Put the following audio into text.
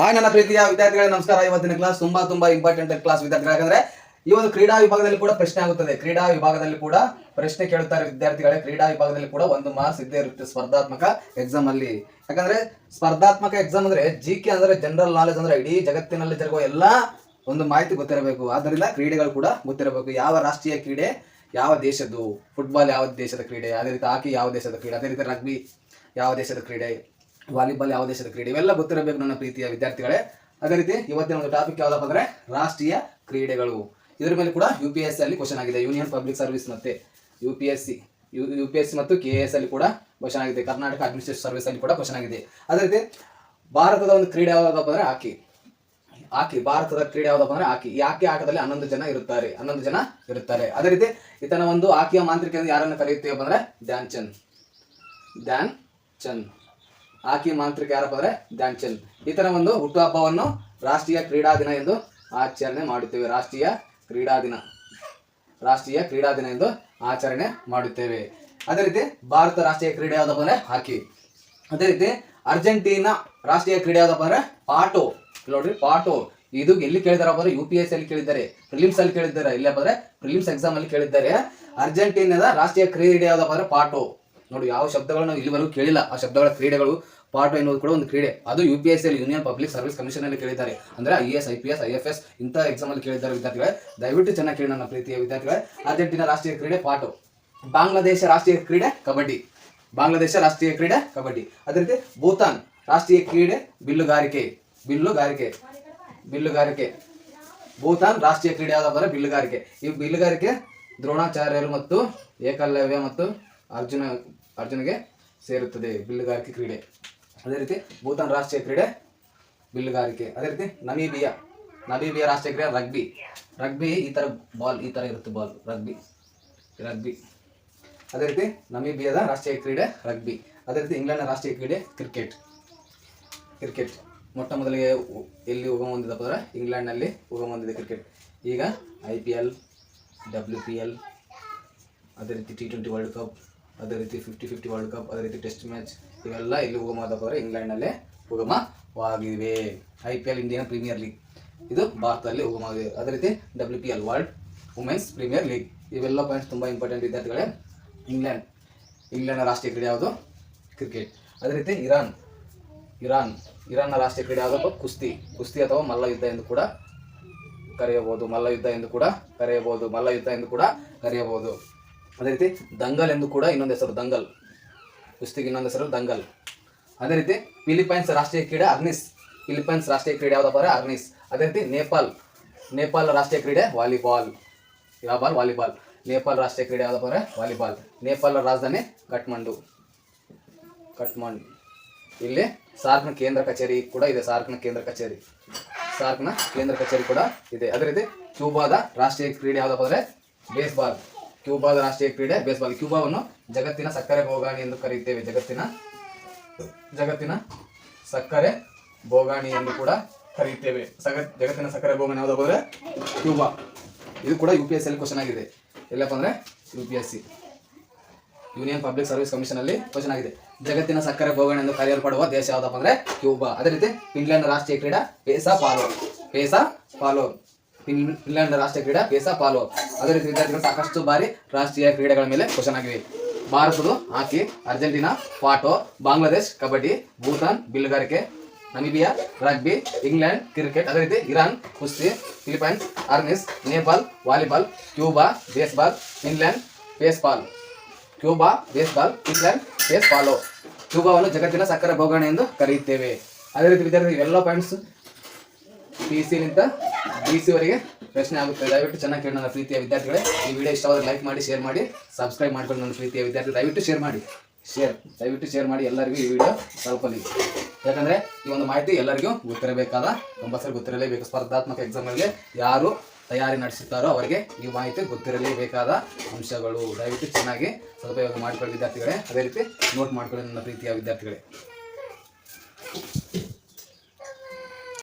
Hi, ನನ್ನ ಪ್ರೀತಿಯ ವಿದ್ಯಾರ್ಥಿಗಳೇ, ನಮಸ್ಕಾರ. ಇವತ್ತಿನ ಕ್ಲಾಸ್ ತುಂಬಾ ತುಂಬಾ ಇಂಪಾರ್ಟೆಂಟ್ ಕ್ಲಾಸ್ ವಿದ್ಯಾರ್ಥಿಗಳು. ಯಾಕಂದ್ರೆ ಈ ಒಂದು ಕ್ರೀಡಾ ವಿಭಾಗದಲ್ಲಿ ಕೂಡ ಪ್ರಶ್ನೆ ಆಗುತ್ತದೆ. ಕ್ರೀಡಾ ವಿಭಾಗದಲ್ಲಿ ಕೂಡ ಪ್ರಶ್ನೆ ಕೇಳುತ್ತಾರೆ ವಿದ್ಯಾರ್ಥಿಗಳೇ. ಕ್ರೀಡಾ ವಿಭಾಗದಲ್ಲಿ ಕೂಡ ಒಂದು ಮಾರ್ಕ್ಸ್ ಇದ್ದೇ ಇರುತ್ತೆ ಸ್ಪರ್ಧಾತ್ಮಕ ಎಕ್ಸಾಮ್ ಅಲ್ಲಿ. ಯಾಕಂದ್ರೆ ಸ್ಪರ್ಧಾತ್ಮಕ ಎಕ್ಸಾಮ್ ಅಂದ್ರೆ ಜಿ ಕೆ ಅಂದ್ರೆ ಜನರಲ್ ನಾಲೆಜ್ ಅಂದ್ರೆ ಇಡೀ ಜಗತ್ತಿನಲ್ಲಿ ಜರುಗುವ ಎಲ್ಲಾ ಒಂದು ಮಾಹಿತಿ ಗೊತ್ತಿರಬೇಕು. ಆದ್ದರಿಂದ ಕ್ರೀಡೆಗಳು ಕೂಡ ಗೊತ್ತಿರಬೇಕು. ಯಾವ ರಾಷ್ಟ್ರೀಯ ಕ್ರೀಡೆ ಯಾವ ದೇಶದ್ದು? ಫುಟ್ಬಾಲ್ ಯಾವ ದೇಶದ ಕ್ರೀಡೆ? ಅದೇ ರೀತಿ ಹಾಕಿ ಯಾವ ದೇಶದ ಕ್ರೀಡೆ? ಅದೇ ರೀತಿ ರಗ್ಬಿ ಯಾವ ದೇಶದ ಕ್ರೀಡೆ? ವಾಲಿಬಾಲ್ ಯಾವ ದೇಶದ ಕ್ರೀಡೆ? ಇವೆಲ್ಲ ಗೊತ್ತಿರಬೇಕು ನನ್ನ ಪ್ರೀತಿಯ ವಿದ್ಯಾರ್ಥಿಗಳೇ. ಅದೇ ರೀತಿ ಇವತ್ತಿನ ಒಂದು ಟಾಪಿಕ್ ಯಾವ್ದಪ್ಪ ಅಂದ್ರೆ ರಾಷ್ಟ್ರೀಯ ಕ್ರೀಡೆಗಳು. ಇದರ ಮೇಲೆ ಕೂಡ ಯು ಪಿ ಎಸ್ ಸಿ ಅಲ್ಲಿ ಕ್ವಶನ್ ಆಗಿದೆ. ಯೂನಿಯನ್ ಪಬ್ಲಿಕ್ ಸರ್ವಿಸ್ ಮತ್ತೆ U P S C U P S C ಮತ್ತು ಕೆ ಎಸ್ ಅಲ್ಲಿ ಕೂಡ ಕ್ವಶನ್ ಆಗಿದೆ. ಕರ್ನಾಟಕ ಅಡ್ಮಿನಿಸ್ಟ್ರೇಷನ್ ಸರ್ವಿಸ್ ಅಲ್ಲಿ ಕೂಡ ಕ್ವಶನ್ ಆಗಿದೆ. ಅದೇ ರೀತಿ ಭಾರತದ ಒಂದು ಕ್ರೀಡೆ ಯಾವ್ದಪ್ಪ ಅಂದ್ರೆ ಹಾಕಿ. ಹಾಕಿ. ಭಾರತದ ಕ್ರೀಡೆ ಯಾವ್ದಪ್ಪ ಅಂದ್ರೆ ಹಾಕಿ. ಈ ಹಾಕಿ ಆಟದಲ್ಲಿ ಹನ್ನೊಂದು ಜನ ಇರುತ್ತಾರೆ. ಹನ್ನೊಂದು ಜನ ಇರುತ್ತಾರೆ. ಅದೇ ರೀತಿ ಈತನ ಒಂದು ಹಾಕಿಯ ಮಾಂತ್ರಿಕ ಯಾರನ್ನು ಕರೆಯುತ್ತೇವೆ ಅಂದ್ರೆ ಧ್ಯಾನ್ ಚಂದ್ ಧ್ಯಾನ್ ಚಂದ್ ಹಾಕಿ ಮಾಂತ್ರಿಕ ಯಾರಪ್ಪ ಅಂದ್ರೆ ಧ್ಯಾನ್ ಚಂದ್. ತರ ಒಂದು ಹುಟ್ಟುಹಬ್ಬವನ್ನು ರಾಷ್ಟ್ರೀಯ ಕ್ರೀಡಾ ದಿನ ಎಂದು ಆಚರಣೆ ಮಾಡುತ್ತೇವೆ. ರಾಷ್ಟ್ರೀಯ ಕ್ರೀಡಾ ದಿನ. ರಾಷ್ಟ್ರೀಯ ಕ್ರೀಡಾ ದಿನ ಎಂದು ಆಚರಣೆ ಮಾಡುತ್ತೇವೆ. ಅದೇ ರೀತಿ ಭಾರತ ರಾಷ್ಟ್ರೀಯ ಕ್ರೀಡೆ ಯಾವ್ದಪ್ಪ ಅಂದ್ರೆ ಹಾಕಿ. ಅದೇ ರೀತಿ ಅರ್ಜೆಂಟೀನಾ ರಾಷ್ಟ್ರೀಯ ಕ್ರೀಡೆ ಯಾವ್ದಪ್ಪ ಅಂದ್ರೆ ಪಾಟೋ. ಇಲ್ಲಿ ನೋಡ್ರಿ, ಪಾಟೋ. ಇದು ಎಲ್ಲಿ ಕೇಳಿದಾರಪ್ಪ ಅಂದ್ರೆ ಯು ಪಿ ಎಸ್ ಅಲ್ಲಿ ಕೇಳಿದ್ದಾರೆ. ಪ್ರಿಲಿಮ್ಸ್ ಅಲ್ಲಿ ಕೇಳಿದ್ದಾರೆ. ಇಲ್ಲಪ್ಪ ಅಂದ್ರೆ ಪ್ರಿಲಿಮ್ಸ್ ಎಕ್ಸಾಮ್ ಅಲ್ಲಿ ಕೇಳಿದ್ದಾರೆ. ಅರ್ಜೆಂಟೀನಾದ ರಾಷ್ಟ್ರೀಯ ಕ್ರೀಡೆ ಯಾವ್ದಪ್ಪ ಅಂದ್ರೆ ಪಾಟೋ. ನೋಡಿ, ಯಾವ ಶಬ್ದಗಳು ಇಲ್ಲಿವರೆಗೂ ಕೇಳಿಲ್ಲ. ಆ ಶಬ್ದಗಳ ಕ್ರೀಡೆಗಳು ಪಾಟೋ ಎನ್ನುವುದು ಕೂಡ ಒಂದು ಕ್ರೀಡೆ. ಅದು U P union public service commission ಅಲ್ಲಿ ಕೇಳಿದ್ದಾರೆ. ಅಂದ್ರೆ I S I P S I F S ಇಂಥ ಎಕ್ಸಾಮ್ ಅಲ್ಲಿ ಕೇಳಿದ್ದಾರೆ ವಿದ್ಯಾರ್ಥಿಗಳೇ. ದಯವಿಟ್ಟು ಚೆನ್ನಾಗಿ ಕೇಳಿ ನನ್ನ ಪ್ರೀತಿಯ ವಿದ್ಯಾರ್ಥಿಗಳೇ. ಅರ್ಜೆಂಟೀನಾ ರಾಷ್ಟ್ರೀಯ ಕ್ರೀಡೆ ಪಾಟು ಬಾಂಗ್ಲಾದೇಶ ರಾಷ್ಟ್ರೀಯ ಕ್ರೀಡೆ ಕಬಡ್ಡಿ. ಬಾಂಗ್ಲಾದೇಶ ರಾಷ್ಟ್ರೀಯ ಕ್ರೀಡೆ ಕಬಡ್ಡಿ. ಅದೇ ರೀತಿ ಭೂತಾನ್ ರಾಷ್ಟ್ರೀಯ ಕ್ರೀಡೆ ಬಿಲ್ಲುಗಾರಿಕೆ. ಬಿಲ್ಲುಗಾರಿಕೆ. ಬಿಲ್ಲುಗಾರಿಕೆ. ಭೂತಾನ್ ರಾಷ್ಟ್ರೀಯ ಕ್ರೀಡೆ ಯಾವ್ದು ಬಂದ್ರೆ ಬಿಲ್ಲುಗಾರಿಕೆ. ಈ ಬಿಲ್ಲುಗಾರಿಕೆ ದ್ರೋಣಾಚಾರ್ಯರು ಮತ್ತು ಏಕಲವ್ಯ ಮತ್ತು ಅರ್ಜುನ, ಅರ್ಜುನಿಗೆ ಸೇರುತ್ತದೆ. ಬಿಲ್ಲುಗಾರಿಕೆ ಕ್ರೀಡೆ. ಅದೇ ರೀತಿ ಭೂತಾನ್ ರಾಷ್ಟ್ರೀಯ ಕ್ರೀಡೆ ಬಿಲ್ಲುಗಾರಿಕೆ. ಅದೇ ರೀತಿ ನಮೀಬಿಯಾ. ನಮೀಬಿಯಾ ರಾಷ್ಟ್ರೀಯ ಕ್ರೀಡೆ ರಗ್ಬಿ. ರಗ್ಬಿ ಈ ಥರ ಬಾಲ್, ಈ ಥರ ಇರುತ್ತೆ ಬಾಲ್, ರಗ್ಬಿ. ರಗ್ಬಿ. ಅದೇ ರೀತಿ ನಮೀಬಿಯಾದ ರಾಷ್ಟ್ರೀಯ ಕ್ರೀಡೆ ರಗ್ಬಿ. ಅದೇ ರೀತಿ ಇಂಗ್ಲೆಂಡ್ನ ರಾಷ್ಟ್ರೀಯ ಕ್ರೀಡೆ ಕ್ರಿಕೆಟ್. ಕ್ರಿಕೆಟ್. ಮೊಟ್ಟ ಮೊದಲಿಗೆ ಎಲ್ಲಿ ಉಗಮ ಹೊಂದಿದಪ್ಪ ಅಂದರೆ ಇಂಗ್ಲೆಂಡ್ನಲ್ಲಿ ಉಗಮ ಹೊಂದಿದೆ ಕ್ರಿಕೆಟ್. ಈಗ I P L, W P L, ಅದೇ ರೀತಿ ಟಿ ಟ್ವೆಂಟಿ ವರ್ಲ್ಡ್ ಕಪ್ ಅದೇ ರೀತಿ ಫಿಫ್ಟಿ ಫಿಫ್ಟಿ ವರ್ಲ್ಡ್ ಕಪ್ ಅದೇ ರೀತಿ ಟೆಸ್ಟ್ ಮ್ಯಾಚ್ ಇವೆಲ್ಲ ಇಲ್ಲಿ ಉಗಮ ಆದಪ್ಪ ಅಂದರೆ ಇಂಗ್ಲೆಂಡ್ನಲ್ಲೇ ಉಗಮವಾಗಿವೆ I P L Indian premier league ಇದು ಭಾರತದಲ್ಲಿ ಉಗಮವಾಗಿದೆ. ಅದೇ ರೀತಿ W P L world women's premier league ಇವೆಲ್ಲ ಪಾಯಿಂಟ್ಸ್ ತುಂಬ ಇಂಪಾರ್ಟೆಂಟ್ ವಿದ್ಯಾರ್ಥಿಗಳೇ. ಇಂಗ್ಲೆಂಡ್ ಇಂಗ್ಲೆಂಡ್ನ ರಾಷ್ಟ್ರೀಯ ಕ್ರೀಡೆ ಯಾವುದು? ಕ್ರಿಕೆಟ್ ಅದೇ ರೀತಿ ಇರಾನ್ ಇರಾನ್ ಇರಾನ್ನ ರಾಷ್ಟ್ರೀಯ ಕ್ರೀಡೆ ಯಾವುದಪ್ಪ ಕುಸ್ತಿ. ಕುಸ್ತಿ ಅಥವಾ ಮಲ್ಲ ಯುದ್ಧ ಎಂದು ಕೂಡ ಕರೆಯಬಹುದು. ಮಲ್ಲ ಯುದ್ಧ ಎಂದು ಕೂಡ ಕರೆಯಬಹುದು. ಮಲ್ಲಯುದ್ಧ ಎಂದು ಕೂಡ ಕರೆಯಬಹುದು. ಅದೇ ರೀತಿ ದಂಗಲ್ ಎಂದು ಕೂಡ ಇನ್ನೊಂದು ಹೆಸರು, ದಂಗಲ್. ಕುಸ್ತಿಗೆ ಇನ್ನೊಂದು ಹೆಸರು ದಂಗಲ್. ಅದೇ ರೀತಿ ಫಿಲಿಪೈನ್ಸ್ ರಾಷ್ಟ್ರೀಯ ಕ್ರೀಡೆ ಅಗ್ನಿಸ್. ಫಿಲಿಪೈನ್ಸ್ ರಾಷ್ಟ್ರೀಯ ಕ್ರೀಡೆ ಯಾವ್ದಪ್ಪ ಅಂದರೆ ಅಗ್ನಿಸ್. ಅದೇ ರೀತಿ ನೇಪಾಲ್. ನೇಪಾಲ್ ರಾಷ್ಟ್ರೀಯ ಕ್ರೀಡೆ ವಾಲಿಬಾಲ್. ಯಾವ ಬಾಲ್? ವಾಲಿಬಾಲ್. ನೇಪಾಲ್ ರಾಷ್ಟ್ರೀಯ ಕ್ರೀಡೆ ಯಾವುದಪ್ಪ ಅಂದರೆ ವಾಲಿಬಾಲ್. ನೇಪಾಲ್ ರಾಜಧಾನಿ ಕಠ್ಮಂಡು. ಕಠ್ಮಂಡು. ಇಲ್ಲಿ ಸಾರ್ಕ್ನ ಕೇಂದ್ರ ಕಚೇರಿ ಕೂಡ ಇದೆ, ಸಾರ್ಕ್ನ ಕೇಂದ್ರ ಕಚೇರಿ. ಸಾರ್ಕ್ನ ಕೇಂದ್ರ ಕಚೇರಿ ಕೂಡ ಇದೆ. ಅದೇ ರೀತಿ ಕ್ಯೂಬಾದ ರಾಷ್ಟ್ರೀಯ ಕ್ರೀಡೆ ಯಾವುದಪ್ಪ ಅಂದರೆ ಬೇಸ್ಬಾಲ್. ಕ್ಯೂಬಾದ ರಾಷ್ಟ್ರೀಯ ಕ್ರೀಡೆ ಬೇಸ್ಬಾಲ್ ಕ್ಯೂಬಾವನ್ನು ಜಗತ್ತಿನ ಸಕ್ಕರೆ ಬೋಗಾಣಿ ಎಂದು ಕರೆಯುತ್ತೇವೆ ಜಗತ್ತಿನ ಜಗತ್ತಿನ ಸಕ್ಕರೆ ಬೋಗಾಣಿ ಎಂದು ಕೂಡ ಕರೆಯುತ್ತೇವೆ ಜಗತ್ತಿನ ಸಕ್ಕರೆ ಬೋಗಾಣಿ ಯಾವ್ದು ಕ್ಯೂಬಾ. ಇದು ಕೂಡ U P S C question ಆಗಿದೆ. ಎಲ್ಲಪ್ಪ ಅಂದ್ರೆ? U P S C union public service commission ಅಲ್ಲಿ ಕ್ವಶನ್ ಆಗಿದೆ. ಜಗತ್ತಿನ ಸಕ್ಕರೆ ಬೋಗಾಣಿ ಎಂದು ಕರೆಯಲ್ಪಡುವ ದೇಶ ಯಾವ್ದಪ್ಪ ಅಂದ್ರೆ? ಕ್ಯೂಬಾ. ಅದೇ ರೀತಿ ಫಿನ್ಲೆಂಡ್ ರಾಷ್ಟ್ರೀಯ ಕ್ರೀಡಾ ಪೇಸಾ ಪಾಲೋ ಪೇಸಾ ಪಾಲೋ ಫಿನ್ಲೆಂಡ್ ರಾಷ್ಟ್ರೀಯ ಕ್ರೀಡಾ ಪೇಸಾ ಪಾಲೋ. ಅದೇ ರೀತಿ ವಿದ್ಯಾರ್ಥಿಗಳು ಸಾಕಷ್ಟು ಬಾರಿ ರಾಷ್ಟ್ರೀಯ ಕ್ರೀಡೆಗಳ ಮೇಲೆ ಕ್ವಶನ್ ಆಗಿವೆ ಭಾರತದ hockey, Argentina pato Bangladesh, kabaddi, Bhutan ಬಿಲ್ಲುಗಾರಿಕೆ Namibia, rugby, England, cricket, ಅದೇ ರೀತಿ ಇರಾನ್, ಕುಸ್ತಿ Philippines arnis, Nepal, volleyball, Cuba, baseball England baseball. Cuba, baseball England baseball ಕ್ಯೂಬಾವನ್ನು ಜಗತ್ತಿನ ಸಕ್ಕರೆ ಬೋಗಣೆ ಎಂದು ಕರೆಯುತ್ತೇವೆ. ಅದೇ ರೀತಿ ವಿದ್ಯಾರ್ಥಿ ಎಲ್ಲ ಪಾಯಿಂಟ್ಸ್ ಪಿ ಸಿಲಿಂದ ಬಿ ಸಿವರೆಗೆ ಪ್ರಶ್ನೆ ಆಗುತ್ತೆ. ದಯವಿಟ್ಟು ಚೆನ್ನಾಗಿ ಕೇಳಿ ನನ್ನ ಪ್ರೀತಿಯ ವಿದ್ಯಾರ್ಥಿಗಳೇ. ಈ ವಿಡಿಯೋ ಇಷ್ಟವಾದರೆ ಲೈಕ್ ಮಾಡಿ ಶೇರ್ ಮಾಡಿ ಸಬ್ಸ್ಕ್ರೈಬ್ ಮಾಡ್ಕೊಂಡು ನನ್ನ ಪ್ರೀತಿಯ ವಿದ್ಯಾರ್ಥಿ ದಯವಿಟ್ಟು ಶೇರ್ ಮಾಡಿ. ಶೇರ್ ದಯವಿಟ್ಟು ಶೇರ್ ಮಾಡಿ ಎಲ್ಲರಿಗೂ ಈ ವಿಡಿಯೋ ತಲುಪಲಿ ಯಾಕಂದರೆ ಈ ಒಂದು ಮಾಹಿತಿ ಎಲ್ಲರಿಗೂ ಗೊತ್ತಿರಬೇಕಾದ, ಕಂಪಲ್ಸರಿ ಗೊತ್ತಿರಲೇಬೇಕು. ಸ್ಪರ್ಧಾತ್ಮಕ ಎಕ್ಸಾಮ್ಗಳಿಗೆ ಯಾರು ತಯಾರಿ ನಡೆಸುತ್ತಾರೋ ಅವರಿಗೆ ಈ ಮಾಹಿತಿ ಗೊತ್ತಿರಲೇಬೇಕಾದ ಅಂಶಗಳು. ದಯವಿಟ್ಟು ಚೆನ್ನಾಗಿ ಸದುಪಯೋಗ ಮಾಡಿಕೊಳ್ಳಿ ವಿದ್ಯಾರ್ಥಿಗಳೇ. ಅದೇ ರೀತಿ ನೋಟ್ ಮಾಡ್ಕೊಳ್ಳಿ ನನ್ನ ಪ್ರೀತಿಯ ವಿದ್ಯಾರ್ಥಿಗಳೇ.